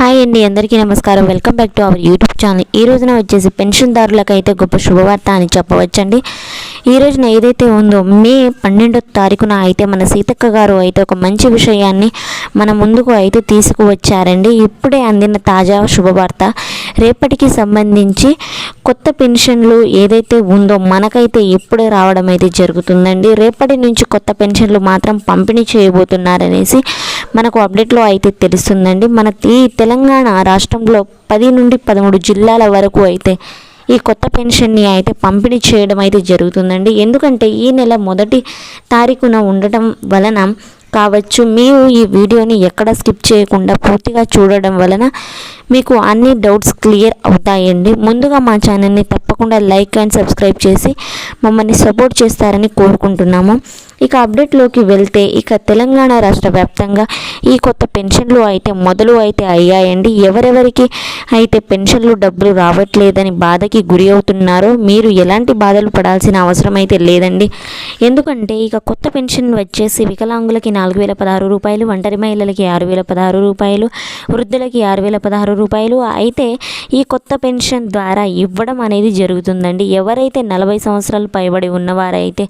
Hi అండి అందరికీ నమస్కారం. Welcome back to our YouTube channel ఈ రోజున వచ్చేసి పెన్షన్దారులకైతే గొప్ప శుభవార్త అని చెప్పవచ్చండి. ఈ రోజున ఏదైతే ఉందో మే పన్నెండో తారీఖున అయితే మన సీతక్క గారు అయితే ఒక మంచి విషయాన్ని మన ముందుకు అయితే తీసుకువచ్చారండి. ఇప్పుడే అందిన తాజా శుభవార్త. రేపటికి సంబంధించి కొత్త పెన్షన్లు ఏదైతే ఉందో మనకైతే ఇప్పుడే రావడం అయితే జరుగుతుందండి. రేపటి నుంచి కొత్త పెన్షన్లు మాత్రం పంపిణీ చేయబోతున్నారనేసి మనకు అప్డేట్లో అయితే తెలుస్తుందండి. మన ఈ తెలంగాణ రాష్ట్రంలో పది నుండి పదమూడు జిల్లాల వరకు అయితే ఈ కొత్త పెన్షన్ని అయితే పంపిణీ చేయడం అయితే జరుగుతుందండి. ఎందుకంటే ఈ నెల మొదటి తారీఖున ఉండటం వలన కావచ్చు మీరు ఈ వీడియోని ఎక్కడ స్కిప్ చేయకుండా పూర్తిగా చూడడం వలన మీకు అన్ని డౌట్స్ క్లియర్ అవుతాయండి. ముందుగా మా ఛానల్ని తప్పకుండా లైక్ అండ్ సబ్స్క్రైబ్ చేసి మమ్మల్ని సపోర్ట్ చేస్తారని కోరుకుంటున్నాము. ఇక అప్డేట్లోకి వెళ్తే ఇక తెలంగాణ రాష్ట్ర వ్యాప్తంగా ఈ కొత్త పెన్షన్లు అయితే మొదలు అయితే అయ్యాయండి. ఎవరెవరికి అయితే పెన్షన్లు డబ్బులు రావట్లేదని బాధకి గురి అవుతున్నారో మీరు ఎలాంటి బాధలు పడాల్సిన అవసరం అయితే లేదండి. ఎందుకంటే ఇక కొత్త పెన్షన్ వచ్చేసి వికలాంగులకి నాలుగు వేల పదహారు రూపాయలు ఒంటరి మహిళలకి ఆరు వేల పదహారు రూపాయలు వృద్ధులకి ఆరు వేల పదహారు రూపాయలు. అయితే ఈ కొత్త పెన్షన్ ద్వారా ఇవ్వడం అనేది జరుగుతుందండి. ఎవరైతే నలభై సంవత్సరాలు పైబడి ఉన్నవారైతే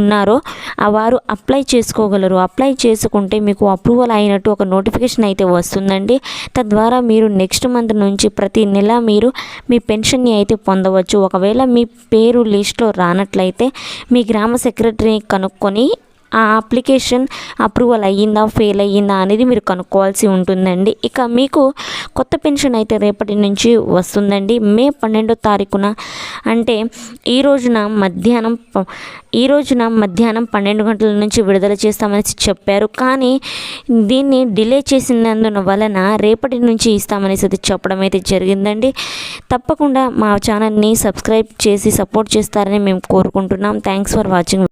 ఉన్నారో ఆ వారు అప్లై చేసుకోగలరు. అప్లై చేసుకుంటే మీకు అప్రూవల్ అయినట్టు ఒక నోటిఫికేషన్ అయితే వస్తుందండి. తద్వారా మీరు నెక్స్ట్ మంత్ నుంచి ప్రతి నెల మీరు మీ పెన్షన్ని అయితే పొందవచ్చు. ఒకవేళ మీ పేరు లిస్ట్లో రానట్లయితే మీ గ్రామ సెక్రటరీని కనుక్కొని ఆ అప్లికేషన్ అప్రూవల్ అయ్యిందా ఫెయిల్ అయ్యిందా అనేది మీరు కనుక్కోవాల్సి ఉంటుందండి. ఇక మీకు కొత్త పెన్షన్ అయితే రేపటి నుంచి వస్తుందండి. మే పన్నెండో తారీఖున అంటే ఈ రోజున మధ్యాహ్నం ఈ రోజున మధ్యాహ్నం పన్నెండు గంటల నుంచి విడుదల చేస్తామని చెప్పారు. కానీ దీన్ని డిలే చేసినందున వలన రేపటి నుంచి ఇస్తామనేసి అది చెప్పడం అయితే జరిగిందండి. తప్పకుండా మా ఛానల్ని సబ్స్క్రైబ్ చేసి సపోర్ట్ చేస్తారని మేము కోరుకుంటున్నాం. Thanks for watching.